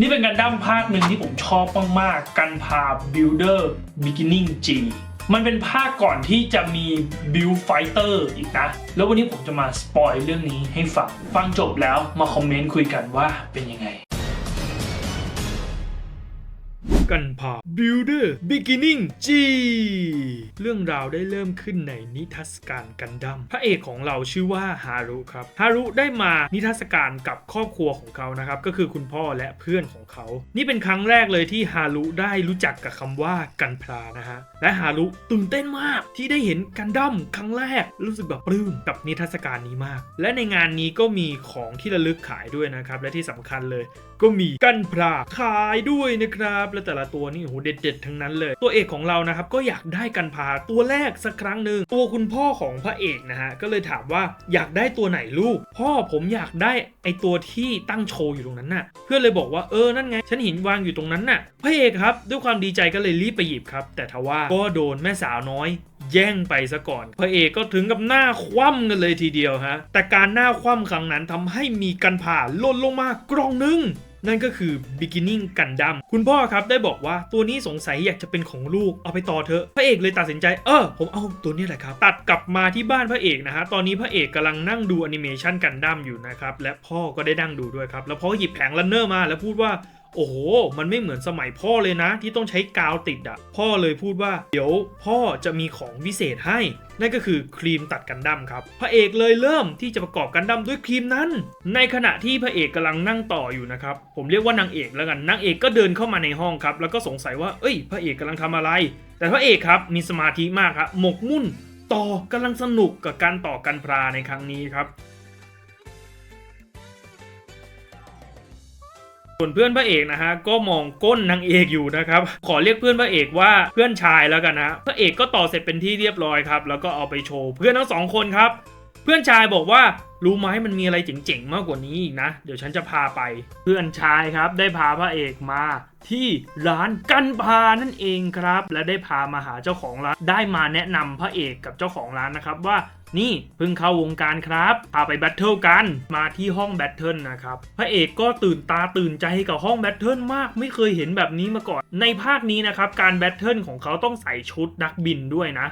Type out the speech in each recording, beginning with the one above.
นี่เป็นการดั้มภาคหนึ่งที่ผมชอบมากๆ กันพา Builder Beginning G มันเป็นภาคก่อนที่จะมี Build Fighter อีกนะ แล้ววันนี้ผมจะมาสปอยเรื่องนี้ให้ฟัง ฟังจบแล้วมาคอมเมนต์คุยกันว่าเป็นยังไง กันพา Builder Beginning G เรื่องราวได้เริ่มขึ้นในนิทรรศการกันดั้มพระเอกของเราชื่อว่าฮารุครับฮารุได้มานิทรรศการกับครอบครัวของเขานะครับ ก็คือคุณพ่อและเพื่อนของเขา นี่เป็นครั้งแรกเลยที่ฮารุได้รู้จักกับคำว่ากันพลานะฮะและฮารุตื่นเต้นมากที่ได้เห็นกันดั้มครั้งแรกรู้สึกแบบปลื้มกับนิทรรศการนี้มาก และในงานนี้ก็มีของที่ระลึกขายด้วยนะครับและที่สำคัญเลย ก็มีกันพลาขายด้วยนะครับ และแต่ละตัวนี่โหเด็ดๆทั้งนั้นเลย ตัวเอกของเรานะครับก็อยากได้กันพลาตัวแรกสักครั้งหนึ่งตัวคุณพ่อของพระเอกนะฮะก็เลยถามว่าอยากได้ตัวไหนลูก พ่อผมอยากได้ไอตัวที่ตั้งโชว์อยู่ตรงนั้นน่ะ เพื่อนเลยบอกว่าเออนั่นไงฉันเห็นวางอยู่ตรงนั้นน่ะพระเอกครับด้วยความดีใจก็เลยรีบไปหยิบครับ แต่ทว่าก็โดนแม่สาวน้อยแย่งไปซะก่อน พระเอกก็ถึงกับหน้าคว่ำกันเลยทีเดียวฮะ แต่การหน้าคว่ำครั้งนั้นทำให้มีกันผ่าล่นลงมากล่องนึง นั่นก็คือ beginning กันดั้มคุณพ่อครับได้บอกว่าตัวนี้สงสัยอยากจะเป็นของลูกเอาไปต่อเถอะพระเอกเลยตัดสินใจเออผมเอาตัวนี้แหละครับ ตัดกลับมาที่บ้านพระเอกนะฮะตอนนี้พระเอกกำลังนั่งดูแอนิเมชันกันดั้มอยู่นะครับและพ่อก็ได้นั่งดูด้วยครับแล้วพ่อหยิบแผงลันเนอร์มาแล้วพูดว่า โอ้โห มันไม่เหมือนสมัยพ่อเลยนะ ที่ต้องใช้กาวติดอะพ่อเลยพูดว่า เดี๋ยวพ่อจะมีของวิเศษให้ นั่นก็คือครีมตัดกันดั้มครับ พระเอกเลยเริ่มที่จะประกอบกันดั้มด้วยครีมนั้น ในขณะที่พระเอกกำลังนั่งต่ออยู่นะครับ ผมเรียกว่านางเอกแล้วกัน นางเอกก็เดินเข้ามาในห้องครับ แล้วก็สงสัยว่า เอ้ย พระเอกกำลังทำอะไร แต่พระเอกครับ มีสมาธิมากครับ หมกมุ่น ต่อกำลังสนุกกับการต่อกันพราในครั้งนี้ครับ ส่วนเพื่อนพระเอกนะฮะก็มองก้นนางเอกอยู่นะครับ ขอเรียกเพื่อนพระเอกว่าเพื่อนชายแล้วกันนะพระเอกก็ต่อเสร็จเป็นที่เรียบร้อยครับ แล้วก็เอาไปโชว์เพื่อนทั้งสองคนครับ เพื่อนชายบอกว่ารู้ไหมมันมีอะไรเจ๋งๆมากกว่านี้อีกนะ เดี๋ยวฉันจะพาไป เพื่อนชายครับ ได้พาพระเอกมาที่ร้านกันพานั่นเองครับ และได้พามาหาเจ้าของร้านได้มาแนะนำพระเอกกับเจ้าของร้านนะครับว่า นี่เพิ่งเข้าวงการครับพาไปแบทเทิลกันมาที่ห้องแบทเทิลนะครับพระเอกก็ตื่นตาตื่นใจกับห้องแบทเทิลมากไม่เคยเห็นแบบนี้มาก่อน ในภาคนี้นะครับการแบทเทิลของเขาต้องใส่ชุดนักบินด้วยนะ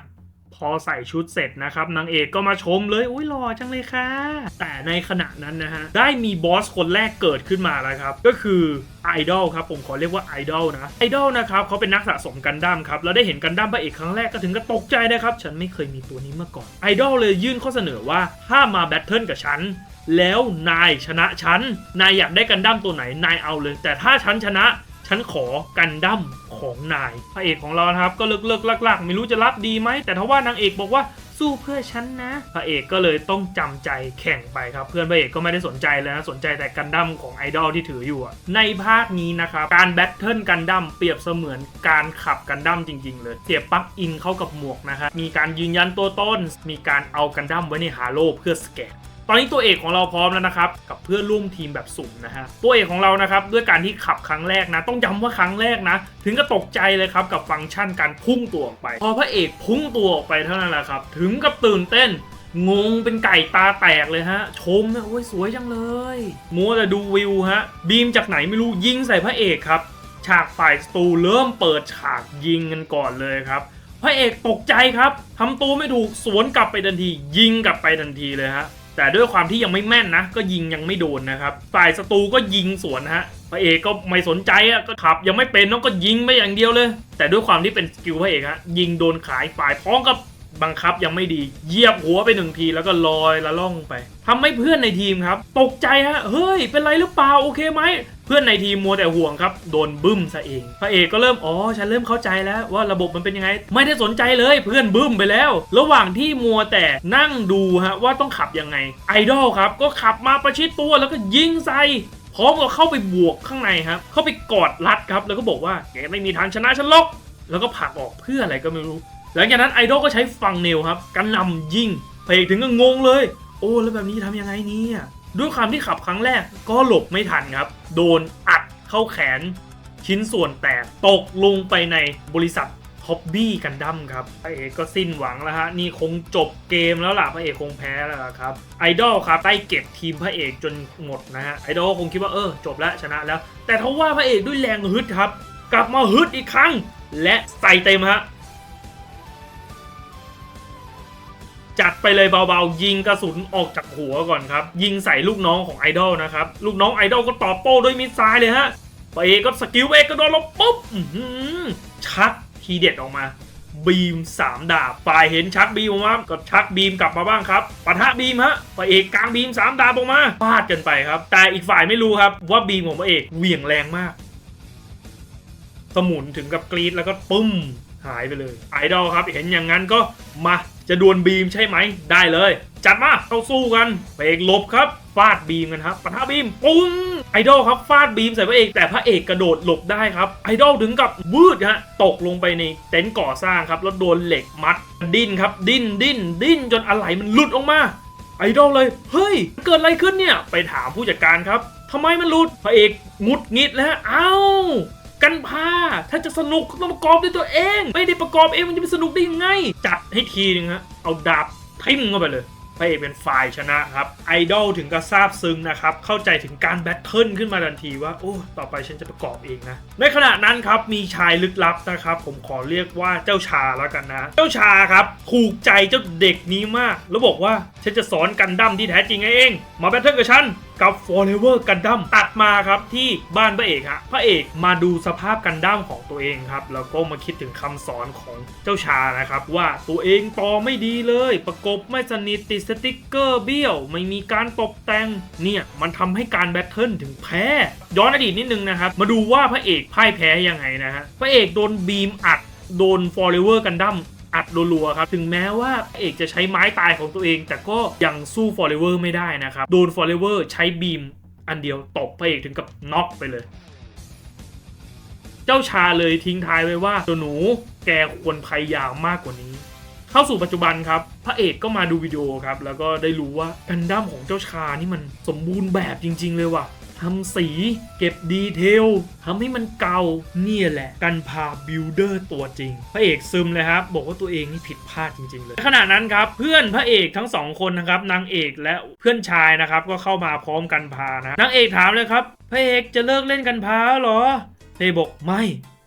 อใส่ชุดเสร็จนะครับนางเอกก็มาชมเลยอุ้ยหล่อจังเลยค่ะ แต่ในขณะนั้นนะฮะได้มีบอสคนแรกเกิดขึ้นมาแล้วครับ ก็คือไอดอลครับผมขอเรียกว่าไอดอลนะไอดอลนะครับเขาเป็นนักสะสมกันดั้มครับแล้วได้เห็นกันดั้มพระเอกครั้งแรกก็ถึงกับตกใจนะครับ ฉันไม่เคยมีตัวนี้มาก่อนไอดอลเลยยื่นข้อเสนอว่าถ้ามาแบทเทิลกับฉันแล้วนายชนะฉันนายอยากได้กันดั้มตัวไหนนายเอาเลย แต่ถ้าฉันชนะ ฉันขอกันดั้มของนายพระเอกของเรานะครับก็เลิกเลิกลักลักๆ ไม่รู้จะรับดีไหมแต่ทว่านางเอกบอกว่าสู้เพื่อฉันนะพระเอกก็เลยต้องจำใจแข่งไปครับ เพื่อนพระเอกก็ไม่ได้สนใจเลยนะสนใจแต่กันดั้มของไอดอลที่ถืออยู่ในภาคนี้นะครับการแบทเทิลกันดั้มเปรียบเสมือนการขับกันดั้มจริง ๆ เลยเสียบปลั๊กอินเข้ากับหมวกนะครับมีการยืนยันตัวตนมีการเอากันดั้มไว้ในฮาโลเพื่อสแกน ตอนนี้ตัวเอกของเราพร้อมแล้วนะครับ กับเพื่อนร่วมทีมแบบสุ่มนะฮะ ตัวเอกของเรานะครับด้วยการที่ขับครั้งแรกนะ ต้องย้ำว่าครั้งแรกนะ ถึงก็ตกใจเลยครับกับฟังก์ชันการพุ่งตัวออกไป พอพระเอกพุ่งตัวออกไปเท่านั้นแหละครับ ถึงกับตื่นเต้นงงเป็นไก่ตาแตกเลยฮะ ชมนะโอ้ยสวยจังเลยมัวแต่ดูวิวฮะ บีมจากไหนไม่รู้ยิงใส่พระเอกครับ ฉากฝ่ายสตูเริ่มเปิดฉากยิงกันก่อนเลยครับพระเอกตกใจครับทำตัวไม่ถูกสวนกลับไปทันที ยิงกลับไปทันทีเลยฮะ แต่ด้วยความที่ยังไม่แม่นนะ ก็ยิงยังไม่โดนนะครับฝ่ายศัตรูก็ยิงสวนฮะพระเอกก็ไม่สนใจอะก็ขับ ยังไม่เป็นน้องก็ยิงไปอย่างเดียวเลย แต่ด้วยความที่เป็นสกิลพระเอกฮะยิงโดนขายฝ่ายพ้องกับ บังคับยังไม่ดีเหยียบหัวไปหนึ่งทีแล้วก็ลอยละล่องไปทำให้เพื่อนในทีมครับ ตกใจฮะเฮ้ย เป็นไรหรือเปล่าโอเคไหมเพื่อนในทีมมัวแต่ห่วงครับโดนบึ้มซะเอง พระเอกก็เริ่มอ๋อฉันเริ่มเข้าใจแล้วว่าระบบมันเป็นยังไง ไม่ได้สนใจเลยเพื่อนบึ้มไปแล้ว ระหว่างที่มัวแต่นั่งดูฮะว่าต้องขับยังไงไอดอลครับ ก็ขับมาประชิดตัวแล้วก็ยิงใส่พร้อมกับเข้าไปบวกข้างในครับ เข้าไปกอดรัดครับ แล้วก็บอกว่าแกไม่มีทางชนะฉันหรอก แล้วก็ผลักออกเพื่ออะไรก็ไม่รู้ หลังจากนั้นไอดอลก็ใช้ฟังเนลครับกันนำยิงพระเอกถึงก็งงเลย โอ้แล้วแบบนี้ทำยังไงเนี่ยด้วยความที่ขับครั้งแรกก็หลบไม่ทันครับ โดนอัดเข้าแขน ชิ้นส่วนแตกตกลงไปในบริษัทท็อปบี้กันดั้มครับพระเอกก็สิ้นหวังแล้วฮะ นี่คงจบเกมแล้วล่ะพระเอกคงแพ้แล้วล่ะครับไอดอลครับได้เก็บทีมพระเอกจนหมดนะฮะไอดอลคงคิดว่าเออจบแล้วชนะแล้ว แต่ทว่าพระเอกด้วยแรงฮึดครับ กลับมาฮึดอีกครั้ง และใส่เต็มฮะ จัดไปเลยเบาๆ ยิงกระสุนออกจากหัวก่อนครับ ยิงใส่ลูกน้องของไอดอลนะครับ ลูกน้องไอดอลก็ตอบโต้ด้วยมิสไซล์เลยฮะพระเอกก็สกิลเอกกระโดดลงปุ๊บชักทีเด็ดออกมาบีมสามดาบฝ่ายเห็นชักบีมออกมาก็ชักบีมกลับมาบ้างครับปะทะบีมฮะพระเอกกลางบีมสามดาบออกมาฟาดกันไปครับ แต่อีกฝ่ายไม่รู้ครับว่าบีมของพระเอกเหวี่ยงแรงมาก สมุนถึงกับกรีดแล้วก็ปึ้มหายไปเลย ไอดอลครับ เห็นอย่างนั้นก็มาจะดวลบีมใช่ไหมได้เลย จัดมาเข้าสู้กันพระเอกหลบครับฟาดบีมกันครับปะทะบีมปุ้งไอดอลครับฟาดบีมใส่พระเอกแต่พระเอกกระโดดหลบได้ครับไอดอลถึงกับวืดฮะตกลงไปในเต็นท์ก่อสร้างครับแล้วโดนเหล็กมัดดิ้นครับดิ้นดิ้นดิ้นจนอะไหล่มันหลุดออกมาไอดอลเลย เฮ้ย เกิดอะไรขึ้นเนี่ย ไปถามผู้จัดการครับ ทำไมมันหลุด พระเอกงุดงิดแล้ว เอ้า กันพาถ้าจะสนุกต้องประกอบด้วยตัวเอง ไม่ได้ประกอบเองมันจะไปสนุกได้ยังไง จัดให้ทีนึงฮะเอาดาบทิ่มเข้าไปเลยพระเอกเป็นฝ่ายชนะครับ ไอดอลถึงกับซาบซึ้งนะครับ เข้าใจถึงการแบทเทิลขึ้นมาทันทีว่า โอ้ ต่อไปฉันจะประกอบเองนะ ในขณะนั้นครับ มีชายลึกลับนะครับ ผมขอเรียกว่าเจ้าชาแล้วกันนะ เจ้าชาครับ ถูกใจเจ้าเด็กนี้มาก แล้วบอกว่า ฉันจะสอนกันดั้มที่แท้จริงให้เอง มาแบทเทิลกับฉัน กับ Forever กันดั้มตัดมาครับที่บ้านพระเอกฮะพระเอกมาดูสภาพกันดั้มของตัวเองครับแล้วก็มาคิดถึงคำสอนของเจ้าชานะครับว่าตัวเองต่อไม่ดีเลย ประกบไม่สนิทติดสติกเกอร์เบี้ยว ไม่มีการตกแต่งเนี่ยมันทำให้การแบทเทิลถึงแพ้ ย้อนอดีตนิดนึงนะครับมาดูว่าพระเอกพ่ายแพ้ยังไงนะฮะพระเอกโดนบีมอัดโดน Forever กันดั้ม อัดรัวๆครับ ถึงแม้ว่าเอกจะใช้ไม้ตายของตัวเอง แต่ก็ยังสู้ Forever ไม่ได้นะครับ โดน Forever ใช้บีมอันเดียวตบพระเอกถึงกับน็อกไปเลย เจ้าชาเลยทิ้งท้ายไว้ว่าตัวหนูแกควรพยายามมากกว่านี้ เข้าสู่ปัจจุบันครับ พระเอกก็มาดูวิดีโอครับ แล้วก็ได้รู้ว่ากันดั้มของเจ้าชานี่มันสมบูรณ์แบบจริง ๆ เลยว่ะ ทำสีเก็บดีเทลทำให้มันเก่าเนี่ยแหละ กันพาบิลเดอร์ตัวจริง พระเอกซึมเลยครับ บอกว่าตัวเองนี่ผิดพลาดจริง ๆ เลยขณะนั้นครับ เพื่อนพระเอกทั้งสองคนนะครับนางเอกและเพื่อนชายนะครับ ก็เข้ามาพร้อมกันพานะนางเอกถามเลยครับ พระเอกจะเลิกเล่นกันพาหรอเอบอกไม่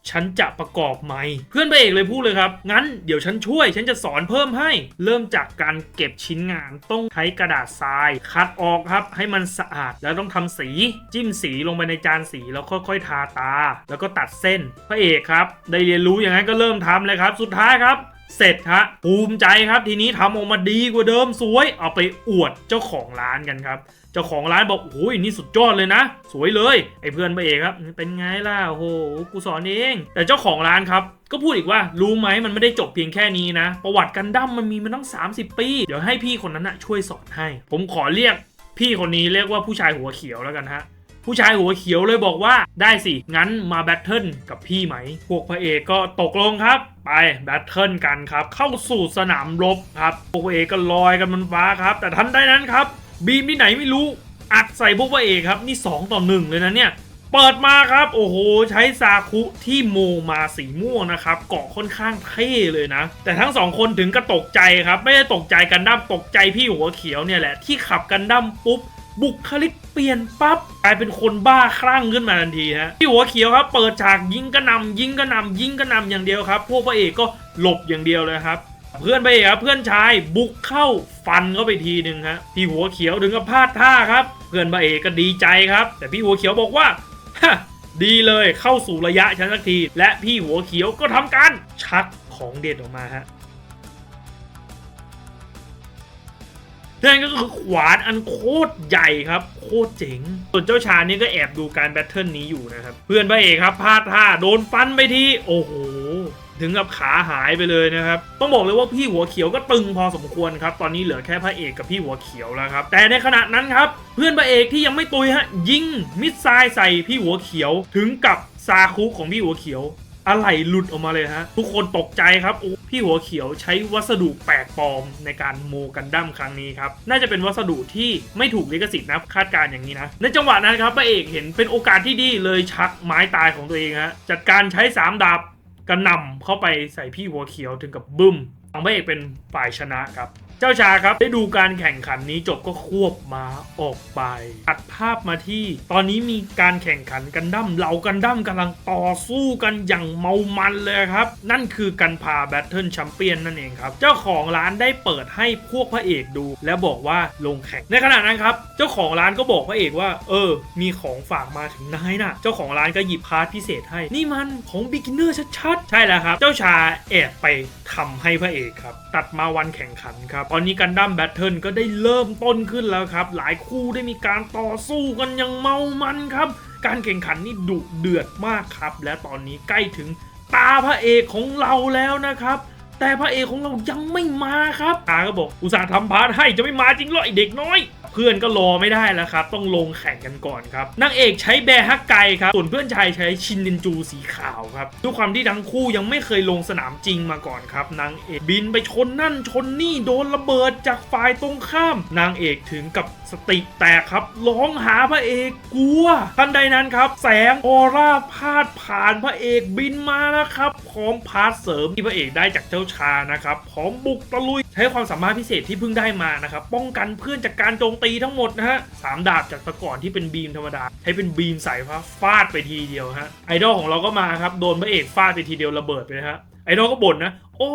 ฉันจะประกอบใหม่เพื่อนพระเอกเลยพูดเลยครับ งั้นเดี๋ยวฉันช่วย ฉันจะสอนเพิ่มให้ เริ่มจากการเก็บชิ้นงานต้องใช้กระดาษทราย คัดออกครับ ให้มันสะอาดแล้วต้องทำสี จิ้มสีลงไปในจานสีแล้วค่อยๆ ทาตา แล้วก็ตัดเส้น พระเอกครับ ได้เรียนรู้อย่างนั้นก็เริ่มทำเลยครับ สุดท้ายครับเสร็จฮะภูมิใจครับทีนี้ทำออกมาดีกว่าเดิมสวย เอาไปอวดเจ้าของร้านกันครับ เจ้าของร้านบอกโอ้ยนี่สุดยอดเลยนะ สวยเลยไอ้เพื่อนพระเอกครับ เป็นไงล่ะโอ้โหกูสอนเอง แต่เจ้าของร้านครับก็พูดอีกว่ารู้ไหมมันไม่ได้จบเพียงแค่นี้นะ ประวัติกันดั้มมันมีมาตั้ง 30 ปี เดี๋ยวให้พี่คนนั้นนะช่วยสอนให้ ผมขอเรียกพี่คนนี้เรียกว่าผู้ชายหัวเขียวแล้วกันฮะผู้ชายหัวเขียวเลยบอกว่าได้สิ งั้นมาแบทเทิลกับพี่ไหม พวกพระเอกก็ตกลงครับ ไปแบทเทิลกันครับ เข้าสู่สนามรบครับ พวกพระเอกก็ลอยกันบนฟ้าครับ แต่ทันใดนั้นครับ บีมที่ไหนไม่รู้อัดใส่พวกพระเอกครับ นี่ 2 ต่อ 1 เลยนะเนี่ย เปิดมาครับ โอ้โห ใช้ซาคุที่โมมาสีม่วงนะครับ เกาะค่อนข้างเท่เลยนะ แต่ทั้งสองคนถึงกระตกใจครับ ไม่ได้ตกใจกันดั้มตกใจพี่หัวเขียวเนี่ยแหละ ที่ขับกันดั้มปุ๊บบุคลิกเปลี่ยนปั๊บกลายเป็นคนบ้าคลั่งขึ้นมาทันทีฮะพี่หัวเขียวครับ เปิดฉากยิงกระนำยิงกระนำยิงกระนำอย่างเดียวครับ พวกพระเอกก็หลบอย่างเดียวเลยครับ เพื่อนพระเอกครับเพื่อนชายบุกเข้าฟันเข้าไปทีหนึ่งฮะพี่หัวเขียวถึงกับพลาดท่าครับ เพื่อนพระเอกก็ดีใจครับ แต่พี่หัวเขียวบอกว่าฮะดีเลยเข้าสู่ระยะฉันสักที และพี่หัวเขียวก็ทำการชักของเด็ดออกมาฮะนั่นก็คือขวานอันโคตรใหญ่ครับ โคตรเจ๋ง ส่วนเจ้าชานี่ก็แอบดูการแบทเทิลนี้อยู่นะครับ เพื่อนพระเอกครับพลาดท่าโดนฟันไปทีโอ้โห ถึงกับขาหายไปเลยนะครับ ต้องบอกเลยว่าพี่หัวเขียวก็ตึงพอสมควรครับ ตอนนี้เหลือแค่พระเอกกับพี่หัวเขียวแล้วครับ แต่ในขณะนั้นครับ เพื่อนพระเอกที่ยังไม่ตุยฮะยิงมิสไซล์ใส่พี่หัวเขียวถึงกับซาคุของพี่หัวเขียวอะไรหลุดออกมาเลยฮะ ทุกคนตกใจครับโอ้พี่หัวเขียวใช้วัสดุแปลกปลอมในการโมกันดั้มครั้งนี้ครับ น่าจะเป็นวัสดุที่ไม่ถูกลิขสิทธิ์นะคาดการ์อย่างนี้นะ ในจังหวะนั้นครับพระเอกเห็นเป็นโอกาสที่ดีเลยชักไม้ตายของตัวเองฮะจัดการใช้ 3 ดาบ กระนำเข้าไปใส่พี่หัวเขียวถึงกับบึ้มทางพระเอกเป็นฝ่ายชนะครับ จ้าชาครับได้ดูการแข่งขันนี้จบก็ควบม้าออกไปตัดภาพมาที่ตอนนี้มีการแข่งขันกันดั้มเหล่ากันดั้มกำลังต่อสู้กันอย่างเมามันเลยครับ นั่นคือกันพาแบทเทิลแชมเปี้ยนนั่นเองครับ เจ้าของร้านได้เปิดให้พวกพระเอกดู และบอกว่าลงแข่งในขณะนั้นครับเจ้าของร้านก็บอกพระเอกว่า เออ มีของฝากมาถึงนายน่ะเจ้าของร้านก็หยิบพาร์ทพิเศษให้นี่มันของบิ๊กเนอร์ชัดๆใช่แล้วครับ เจ้าชาแอบไปทำให้พระเอกครับ ตัดมาวันแข่งขันครับอนนี้กันดั้มแบทเทิลก็ได้เริ่มต้นขึ้นแล้วครับ หลายคู่ได้มีการต่อสู้กันอย่างเมามันครับ การแข่งขันนี่ดุเดือดมากครับ และตอนนี้ใกล้ถึงตาพระเอกของเราแล้วนะครับ แต่พระเอกของเรายังไม่มาครับตาก็บอกอุตส่าห์ทำพาร์ทให้จะไม่มาจริงเหรอไอเด็กน้อย เพื่อนก็รอไม่ได้แล้วครับ ต้องลงแข่งกันก่อนครับนางเอกใช้แบร์ฮักไกครับส่วนเพื่อนชายใช้ชินนินจูสีขาวครับด้วยความที่ทั้งคู่ยังไม่เคยลงสนามจริงมาก่อนครับนางเอกบินไปชนนั่นชนนี่โดนระเบิดจากฝ่ายตรงข้าม นางเอกถึงกับสติแตกครับร้องหาพระเอกกลัวทันใดนั้นครับ แสงออร่าพาดผ่านพระเอกบินมาแล้วครับพร้อมพาร์ทเสริมที่พระเอกได้จากเจ้าชานะครับพร้อมบุกตะลุยใช้ความสามารถพิเศษที่เพิ่งได้มานะครับป้องกันเพื่อนจากการโจมตีทั้งหมดนะฮะสามดาบจากตะก่อนที่เป็นบีมธรรมดา ใช้เป็นบีมใส่ฟ้าฟาดไปทีเดียวฮะไอดอลของเราก็มาครับ โดนพระเอกฟาดไปทีเดียวระเบิดไปนะฮะไอดอลก็บ่นนะ โอ้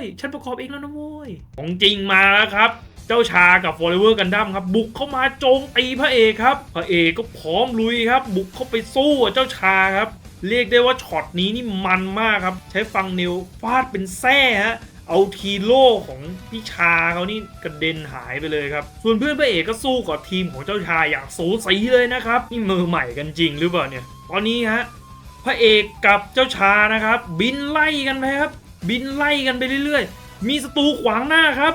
ย ฉันประกอบเองแล้วนะโว้ย ของจริงมาแล้วครับ เจ้าชากับ f o r เวอร์กันดั้มครับ บุกเข้ามาโจมตีพระเอกครับ พระเอกก็พร้อมลุยครับ บุกเข้าไปสู้กับเจ้าชาครับ เรียกได้ว่าช็อตนี้นี่มันมากครับ ใช้ฟังนิวฟาดเป็นแส้ฮะ เอาทีโล่ของพี่ชาเขานี่กระเด็นหายไปเลยครับ ส่วนเพื่อนพระเอกก็สู้กับทีมของเจ้าชายอย่างสูสีเลยนะครับ นี่มือใหม่กันจริงหรือเปล่าเนี่ย ตอนนี้ฮะพระเอกกับเจ้าชานะครับ บินไล่กันไปครับ บินไล่กันไปเรื่อยๆ มีศัตรูขวางหน้าครับ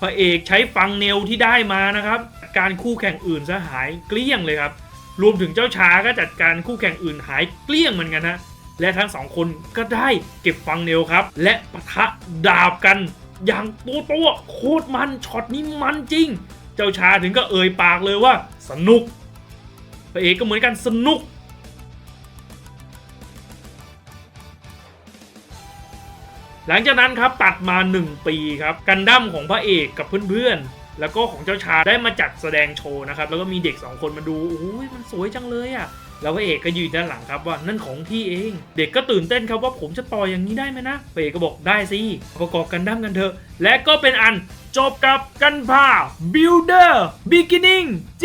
พระเอกใช้ฟังเนลที่ได้มานะครับ การคู่แข่งอื่นซะหายเกลี้ยงเลยครับ รวมถึงเจ้าชาก็จัดการคู่แข่งอื่นหายเกลี้ยงเหมือนกันฮะ และทั้งสองคนก็ได้เก็บฟังเนลครับ และปะทะดาบกันอย่างตัวตัวโคตรมันช็อตนี้มันจริง เจ้าชาถึงก็เอ่ยปากเลยว่าสนุกพระเอกก็เหมือนกันสนุกหลังจากนั้นครับตัดมา 1 ปีครับกันดั้มของพระเอกกับเพื่อนๆ แล้วก็ของเจ้าชาได้มาจัดแสดงโชว์นะครับ แล้วก็มีเด็ก 2 คนมาดูโอ้ยมันสวยจังเลยอะ่ะ แล้วพระเอกก็ยืนด้านหลังครับว่านั่นของพี่เอง เด็กก็ตื่นเต้นครับว่าผมจะต่ออย่างนี้ได้ไหมนะพระเอกก็บอกได้สิประกอบกันดั้มกันเถอะ และก็เป็นอันจบกับกันพา Builder Beginning G